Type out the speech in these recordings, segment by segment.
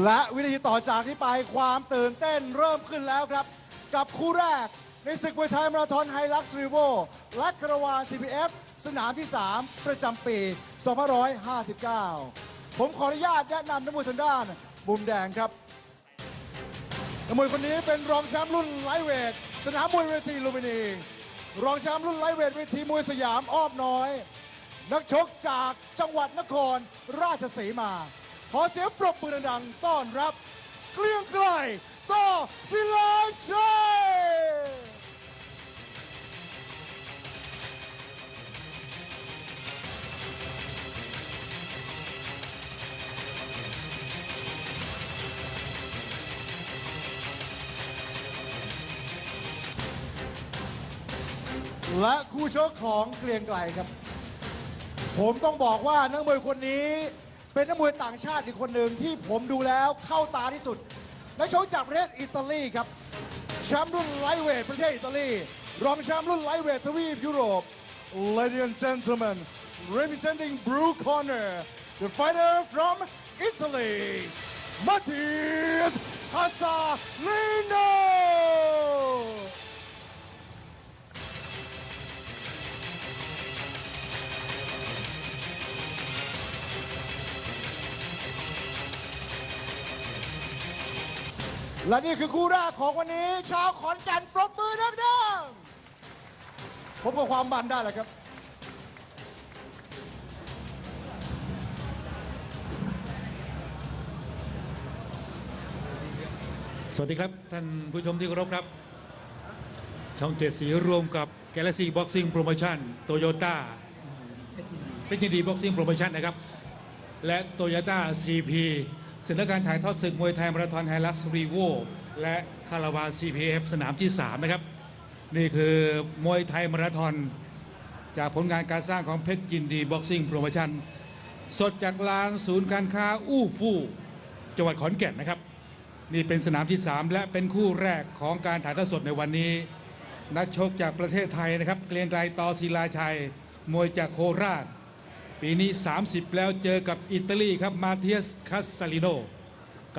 และวินาทีต่อจากนี้ไปความตื่นเต้นเริ่มขึ้นแล้วครับ กับคู่แรกในศึกมวยไทยมาราธอนไฮลักซ์รีโวและคาราวาน CPF สนามที่ 3 ประจำปี 2559 ผมขออนุญาตแนะนำนักมวยทางด้านมุมแดงครับนักมวยคนนี้เป็นรองแชมป์รุ่นไลท์เวทสนามมวยเวทีลูมินี รองแชมป์รุ่นไลท์เวทเวทีมวยสยามอ้อมน้อย นักชกจากจังหวัดนครราชสีมา ขอเสียงปรบมือดังๆต้อนรับ เกลียงไกลต่อศิลาชัย และคู่ชกของเกลียงไกลครับ ผมต้องบอกว่านักมวยคนนี้ เป็นนักมวยต่างชาติอีกคนหนึ่งที่ผมดูแล้วเข้าตาที่สุดนักชกจากประเทศอิตาลีครับแชมป์รุ่นไลท์เวทประเทศอิตาลี รองแชมป์รุ่นไลท์เวททวีปยุโรป Ladies and gentlemen representing Blue Corner the fighter from Italy Matthias Casalino และนี่คือคู่แรกของวันนี้ ชาวขอนแก่นปรบมือดังๆพบกับความมันได้แล้วครับ สวัสดีครับ ท่านผู้ชมที่เคารพครับ ช่องเจ็ดสีรวมกับ Galaxy Boxing Promotion Toyota เป็นยินดี Boxing Promotion นะครับ และ Toyota CP สำนักการถ่ายทอดศึกมวยไทยมาราธอนไฮลักซ์รีโวและคาราวาน CPF สนามที่ 3 นะครับ นี่คือมวยไทยมาราธอนจากผลงานการสร้างของเพชรยินดี Boxing Promotion สดจากลานศูนย์การค้าอู้ฟู่จังหวัดขอนแก่นนะครับ นี่เป็นสนามที่ 3 และเป็นคู่แรกของการถ่ายทอดสดในวันนี้ นักชกจากประเทศไทยนะครับ เกรียงไกรต่อศิลาชัย มวยจากโคราช ปีนี้ 30 แล้วเจอกับอิตาลีครับมาเทียสคาสซาลิโน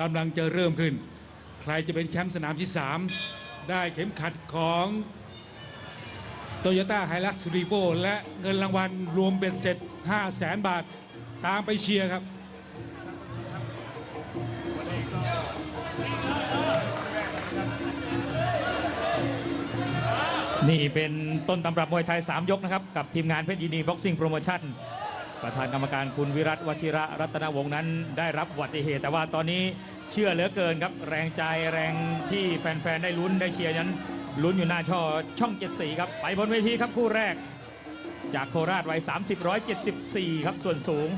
กำลังจะเริ่มขึ้น ใครจะเป็นแชมป์สนามที่ 3 ได้เข็มขัดของโตโยต้าไฮลักซ์รีโวและเงินรางวัลรวมเป็นเสร็จ 5 0 0แสนบาท ตามไปเชียร์ครับนี่เป็นต้นตำรับมวยไทย 3 ยกนะครับ กับทีมงานเพชรยินดีบ็อกซิ่งโปรโมชั่น ประธานกรรมการคุณวิรัตวชิระรัตนวงศ์นั้น ได้รับอุบัติเหตุ แต่ว่าตอนนี้เชื่อเหลือเกินครับ แรงใจแรงที่แฟนๆ ได้ลุ้นได้เชียร์นั้นลุ้นอยู่หน้าช่อช่องเจ็ดสีครับ ไปบนเวทีครับคู่แรก จากโคราชวัย 30 174 ครับส่วนสูง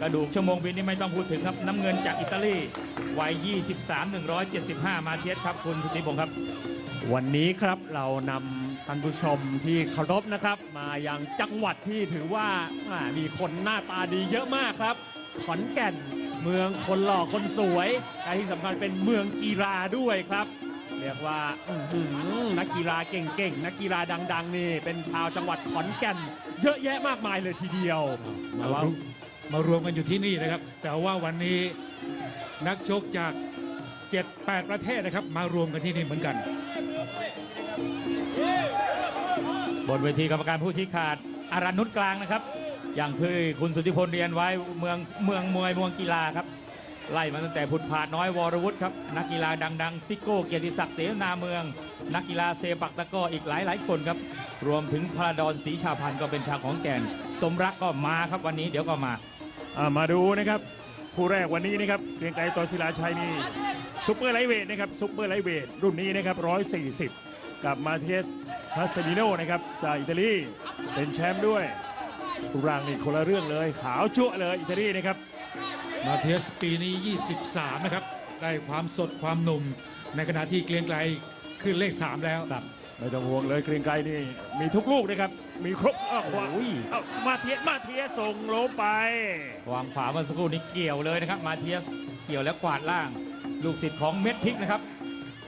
กระดูกชั่วโมงบินนี่ไม่ต้องพูดถึงครับ น้ำเงินจากอิตาลีวัย 23 175 มาเทียสครับคุณพุทธิพงศ์ครับ วันนี้ครับเรานำ ท่านผู้ชมที่เคารพนะครับ มายังจังหวัดที่ถือว่าอ่ามีคนหน้าตาดีเยอะมากครับ ขอนแก่นเมืองคนหล่อคนสวยและที่สำคัญเป็นเมืองกีฬาด้วยครับ เรียกว่าอื้อหือนักกีฬาเก่งๆ นักกีฬาดัง ๆ นี่ เป็นชาวจังหวัดขอนแก่น เยอะแยะมากมายเลยทีเดียวมาแต่ว่ารุมารวมกันอยู่ที่นี่นะครับ แต่ว่าวันนี้นักชกจาก 7-8 ประเทศนะครับ มารวมกันที่นี่เหมือนกัน บนเวทีกรรมการผู้ชี้ขาดอารันนุชกลางนะครับ อย่างที่คุณสุทธิพลเรียนไว้เมืองเมืองมวยเมืองกีฬาครับ ไล่มาตั้งแต่ผุดผาดน้อยวรวุฒิครับ นักกีฬาดัง ๆ ซิโก้เกียรติศักดิ์เสนาเมือง นักกีฬาเซปักตะก้ออีกหลายๆคนครับ รวมถึงพระดอนศรีชาพันธ์ก็เป็นชาวของแก่น สมรักก็มาครับวันนี้เดี๋ยวก็มาามาดูนะครับคู่แรกวันนี้นะครับเกรียงไกรต่อศิลาชัยนี่ซุปเปอร์ไลท์เวทนะครับซุปเปอร์ไลท์เวทรุ่นนี้นะครับ140 กับมาเทสคาสเซดิโนนะครับจากอิตาลีเป็นแชมป์ด้วยรูปร่างนี่คนละเรื่องเลย ขาวจั่วะเลยอิตาลีนะครับ มาเทียสปีนี้ 23 นะครับ ได้ความสดความหนุ่ม ในขณะที่เกรียงไกรขึ้นเลข 3 แล้วไม่ต้องห่วงเลยเกรียงไกรนี่ มีทุกลูกนะครับ มีครบอ้าวขวาโอ้ยอ้าวมาเทียสมาเทียสส่งลงไป วางขวาเมื่อสักครู่นี้เกี่ยวเลยนะครับ มาเทียสเกี่ยวแล้วกวาดล่าง ลูกศิษย์ของเม็ดพริกนะครับ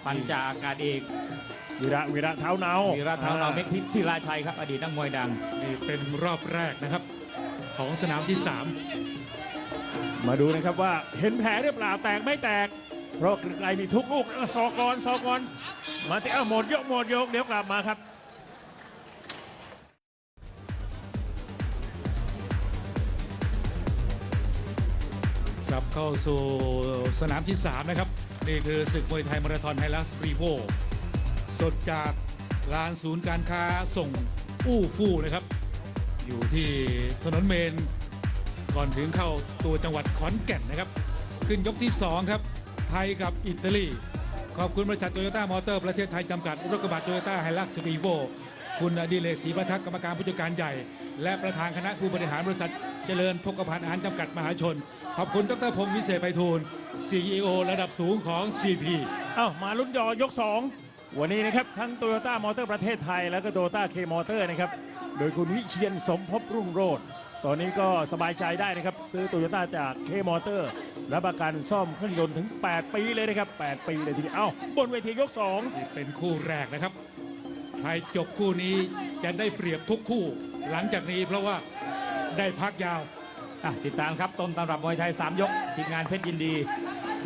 พันจ่าอากาศเอก วีระวีระเท้าเนาวีระเท้าเราเม็ดพริกศิลาชัยครับ อดีตนักมวยดังนี่เป็นรอบแรกนะครับ ของสนามที่ 3 มาดูนะครับว่าเห็นแผลหรือเปล่าแตกไม่แตก เพราะไกลมีทุกลูกเออซอกอนซอกอนมาที่เอาหมดยกหมดยกเดี๋ยวกลับมาครับกลับเข้าสู่สนามที่ 3 นะครับ นี่คือศึกมวยไทยมาราธอนไฮลักซ์รีโว สดจากลานศูนย์การค้าส่งอู้ฟู่นะครับ อยู่ที่ถนนเมน ก่อนถึงเข้าตัวจังหวัดขอนแก่นนะครับ ขึ้นยกที่ 2 ครับ ไทยกับอิตาลี ขอบคุณบริษัทโตโยต้ามอเตอร์ประเทศไทยจำกัด รถกระบะโตโยต้าไฮลักซ์รีโวคุณอดิเลกศรีประทักษ์กรรมการผู้จัดการใหญ่ และประธานคณะผู้บริหารบริษัทเจริญพกพันธ์อาหารจำกัดมหาชน ขอบคุณดรพงศ์วิเศษไปทูล CEO ระดับสูงของ CP เอ้ามาลุ้นยอยก 2 วันนี้นะครับทั้งโตโยต้ามอเตอร์ประเทศไทย แล้วก็โตโยต้าเคมอเตอร์นะครับโดยคุณวิเชียนสมภพรุ่งโรจน์ตอนนี้ก็สบายใจได้นะครับ ซื้อโตโยต้าจากเคมอเตอร์รับประกันซ่อมเครื่องยนต์ถึง 8 ปีเลยนะครับ 8 ปีเลยทีเดียวเอ้าบนเวทียก 2 นี่เป็นคู่แรกนะครับ ใครจบคู่นี้จะได้เปรียบทุกคู่ หลังจากนี้เพราะว่าได้พักยาว อะติดตามครับต้นตำรับมวยไทย 3 ยกทีมงานเพชรยินดี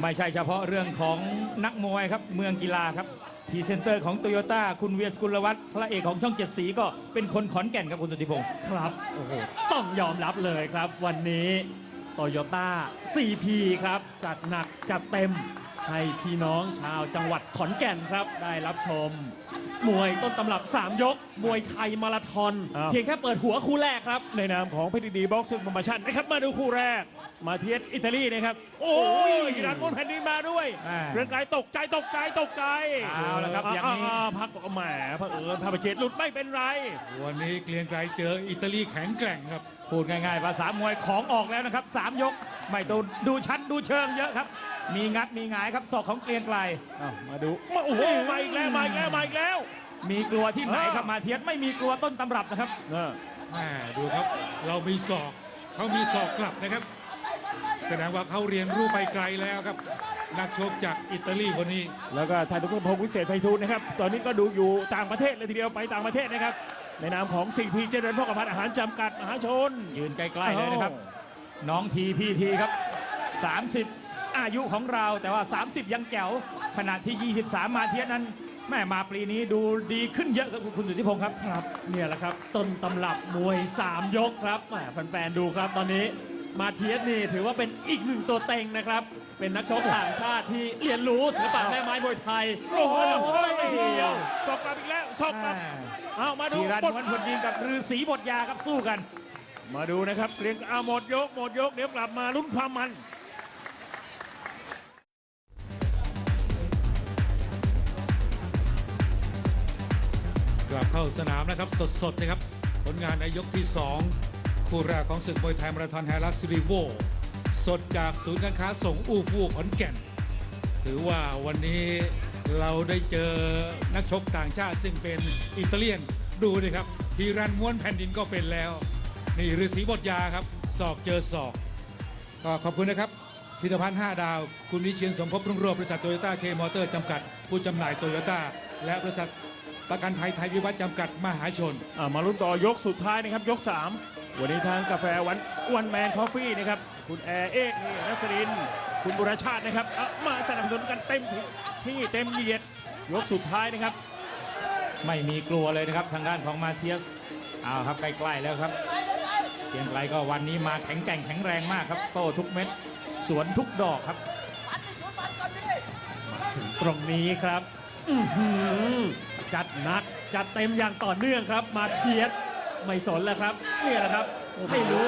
ไม่ใช่เฉพาะเรื่องของนักมวยครับเมืองกีฬาครับ พรีเซนเตอร์ของโตโยต้าคุณเวียสกุลวัฒน์พระเอกของช่องเจ็ดสีก็เป็นคนขอนแก่นครับคุณสุทธิพงศ์ครับโอ้โหต้องยอมรับเลยครับ วันนี้โตโยต้า 4P ครับ จัดหนักจัดเต็ม ให้พี่น้องชาวจังหวัดขอนแก่นครับ ได้รับชม มวยต้นตำรับ 3 ยก มวยไทยมาราธอน อ้าว เพียงแค่เปิดหัวคู่แรกครับ ในนามของเพชรดีบ็อกซิ่งโปรโมชั่นนะครับ มาดูคู่แรก มาเทียสอิตาลีนะครับ โอ้ยอิรันมนแผ่นดินมาด้วยอ่าเรื่องกายตกใจตกใจตกใจเอาละครับอย่างนี้ พักก็แหมพระเผอิญพระประเจตหลุดไม่เป็นไร วันนี้เกรียงไกรเจออิตาลีแข็งแกร่งครับ พูดง่ายๆภาษามวยของออกแล้วนะครับ3ยกไม่ดูดูชั้นดูเชิงเยอะครับ มีงัดมีหงายครับศอกของเกรียงไกรอ้าวมาดูมาโอ้โหมาอีกแล้วมาอีกแล้วมาอีกแล้ว มีกลัวที่ไหนอ่าครับมาเทียสไม่มีกลัวต้นตำรับนะครับเออแหม่ดูครับเรามีศอกเขามีศอกกลับนะครับ แสดงว่าเขาเรียนรู้ไปไกลแล้วครับ นักชกจากอิตาลีคนนี้ แล้วก็ท่านทุกพงศ์วิเศษไพฑูรย์นะครับ ตอนนี้ก็ดูอยู่ต่างประเทศเลยทีเดียวไปต่างประเทศนะครับ ในนามของสิ่งพีเจริญพ่อกพันธ์อาหารจำกัดมหาชน ยืนใกล้ๆเลยนะครับ น้องทีพีทีครับ 30 อายุของเราแต่ว่า 30 ยังแจ๋วขณะที่ 23 มาเทียสนั้นแม่มาปีนี้ดูดีขึ้นเยอะครับคุณสุทธิพงศ์ครับครับ เนี่ยแหละครับ ต้นตำรับมวย 3 ยกครับแหมแฟนๆดูครับตอนนี้ มาเทียสนี่ถือว่าเป็นอีกหนึ่งตัวเต็งนะครับ เป็นนักชกต่างชาติที่เรียนรู้ศิลปะแม่ไม้มวยไทยโอ้โหโอ้ยเดียวสอบกลับอีกแล้วสอบกลับเอามาดูทีรันบท ม้วนผลยิงกับฤาษีบทยาครับสู้กัน มาดูนะครับเรียงเอาหมดยกหมดยกเดี๋ยวกลับมาลุ้นความมัน กลับเข้าสนามนะครับสดๆนะครับ ผลงานในยกที่ 2 คู่แรกของศึกมวยไทยมาราธอนไฮรัสซิริโวสดจากศูนย์การค้าส่งอูฟูขอนแก่น ถือว่าวันนี้เราได้เจอนักชกต่างชาติซึ่งเป็นอิตาเลียนดูดิครับทีรันม้วนแผ่นดินก็เป็นแล้ว นี่ฤาษีบทยาครับศอกเจอศอกก็ขอบคุณนะครับพิพิธภัณฑ์ 5 ดาว คุณวิเชียนสมภพรุ่งโรจน์บริษัทโตโยต้าเคมอเตอร์จำกัด ผู้จำหน่ายโตโยต้าและบริษัทประกันภัยไทยวิวัฒน์จำกัดมหาชน อ่ามาลุ้นต่อยกสุดท้ายนะครับ ยก 3 วันนี้ทางกาแฟวันวันแมนคอฟฟี่นะครับ คุณแอร์เอกนี่นัสรินทร์คุณบุรชาตินะครับเอามาสนับสนุนกันเต็มที่เต็มเหยียดยกสุดท้ายนะครับ ไม่มีกลัวเลยนะครับทางด้านของมาเทียสเอาครับใกล้ๆแล้วครับเกรียงไกรก็วันนี้มาแข็งแกร่งแข็งแรงมากครับ โต้ทุกเม็ดสวนทุกดอกครับตรงนี้ครับอื้อหือจัดหนักจัดเต็มอย่างต่อเนื่องครับ มาเทียส ไม่สนแล้วครับเนี่ยแหละครับไม่รู้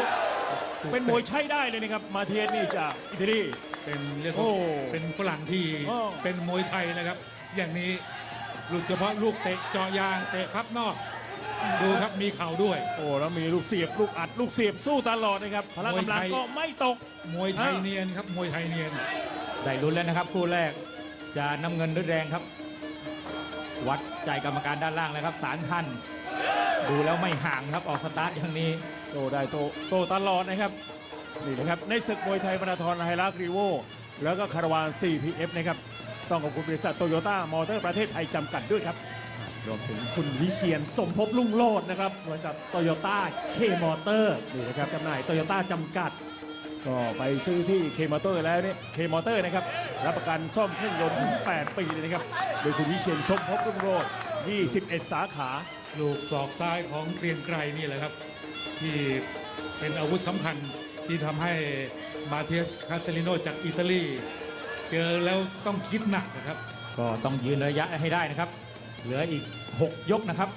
เป็นมวยใช้ได้เลยนะครับ มาเทียนนี่จากอิตาลี เป็นเรียกโอ้ว่าเป็นฝรั่งที่โอ้เป็นมวยไทยนะครับ อย่างนี้ลูกเฉพาะลูกเตะเจาะยางเตะพับนอก ดูครับมีเข่าด้วย โอ้แล้วมีลูกเสียบลูกอัดลูกเสียบสู้ตลอดนะครับพละกำลังมวยไทยก็ไม่ตก มวยไทยอะเนียนครับมวยไทยเนียน ได้ลุ้นแล้วนะครับ คู่แรกจะน้ำเงินหรือแดงครับ วัดใจกรรมการด้านล่างแล้วครับสารท่าน ดูแล้วไม่ห่างครับออกสตาร์ทอย่างนี้ โตได้โตโตตลอดนะครับ นี่นะครับ ในศึกมวยไทยมาราธอนไฮรักรีโวแล้วก็คาราวาน 4PF นะครับ ต้องขอบคุณบริษัทโตโยต้ามอเตอร์ประเทศไทยจำกัดด้วยครับ รวมถึงคุณวิเชียนสมภพลุ่งโลดนะครับบริษัทโตโยต้าเคมอเตอร์นี่นะครับจำหน่ายโตโยต้าจำกัด ก็ไปซื้อที่เคมอเตอร์แล้วเนี่ยเคมอเตอร์นะครับรับประกันซ่อมเครื่องยนต์ถึง8ปีเลยนะครับ โดยคุณวิเชียนสมภพรุ่งโรจน์21 สาขา ลูกศอกซ้ายของเกรียงไกรนี่แหละครับ ที่เป็นอาวุธสำคัญที่ทำให้มาเทียสคาเซลิโนจากอิตาลี เจอแล้วต้องคิดหนักนะครับ ก็ต้องยืนระยะให้ได้นะครับ เหลืออีก 6 ยกนะครับ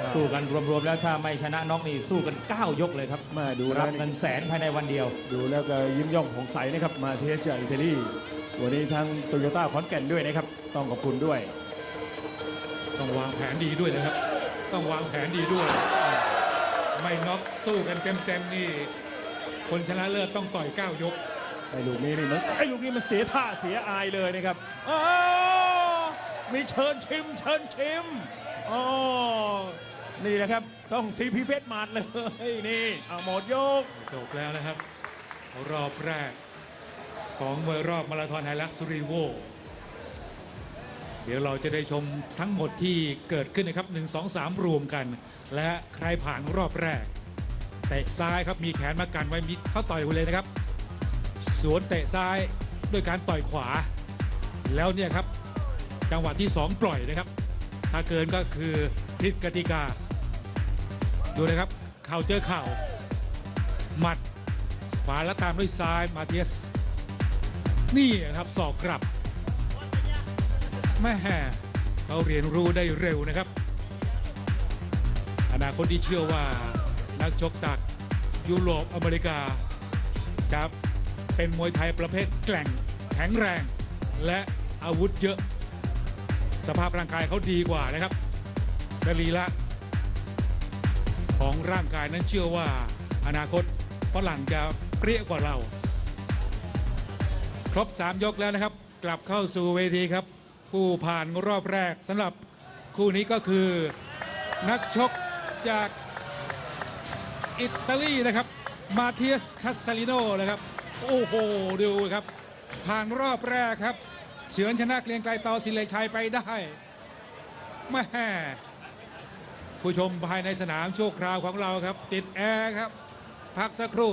ครับสู้กันรวมๆแล้วถ้าไม่ชนะน็อกนี่สู้กัน 9 ยกเลยครับมาดูรัแล้บวเงินแสนภายในวันเดียว ดูแล้วก็ยิ้มย่องของใสนะครับมาเทสจากอิตาลีวันนี้ทั้งโตโยต้าขอนแก่นด้วยนะครับ ต้องขอบคุณด้วย ต้องวางแผนดีด้วยนะครับ ต้องวางแผนดีด้วย ไม่น็อกสู้กันเต็มๆนี่ คนชนะเลิศต้องต่อย 9 ยก ไอ้ลูกนี้นี่มันไอ้ลูกนี้มันเสียท่าเสียอายเลยนะครับอ้าวมีเชิญชิม เชิญชิมอ๋อนี่นะครับต้องซีพีเฟสมาดเลยนี่เอาหมดยกจบแล้วนะครับ รอบแรกของมวยรอบมาราธอนไฮลักซ์รีโว เดี๋ยวเราจะได้ชมทั้งหมดที่เกิดขึ้นนะครับ 1 2 3 รวมกัน และใครผ่านรอบแรก เตะซ้ายครับมีแขนมากันไว้มีเข้าต่อยกันเลยนะครับ สวนเตะซ้ายด้วยการต่อยขวา แล้วเนี่ยครับจังหวะที่ 2 ปล่อยนะครับ ถ้าเกินก็คือผิดกติกา ดูนะครับเข่าเจอเข่าหมัดขวาแล้วตามด้วยซ้ายมาเทียส นี่ครับศอกกลับ แม่เขาเรียนรู้ได้เร็วนะครับ อนาคตที่เชื่อว่านักชกจากยุโรปอเมริกาจะเป็นมวยไทยประเภทแกร่งแข็งแรง และอาวุธเยอะ สภาพร่างกายเขาดีกว่านะครับสรีระของร่างกายนั้นเชื่อว่า อนาคตฝรั่งจะเปรี้ยกว่าเรา ครบ 3 ยกแล้วนะครับ กลับเข้าสู่เวทีครับ ผู้ผ่านรอบแรกสำหรับคู่นี้ก็คือ นักชกจากอิตาลีนะครับ มาเทียสคาสซาลิโนนะครับ โอ้โห ดูครับ ผ่านรอบแรกครับ เฉือนชนะเกรียงไกรต่อศิเลชัยไปได้แม่ผู้ชมภายในสนามชั่วคราวของเราครับ ติดแอร์ครับ พักสักครู่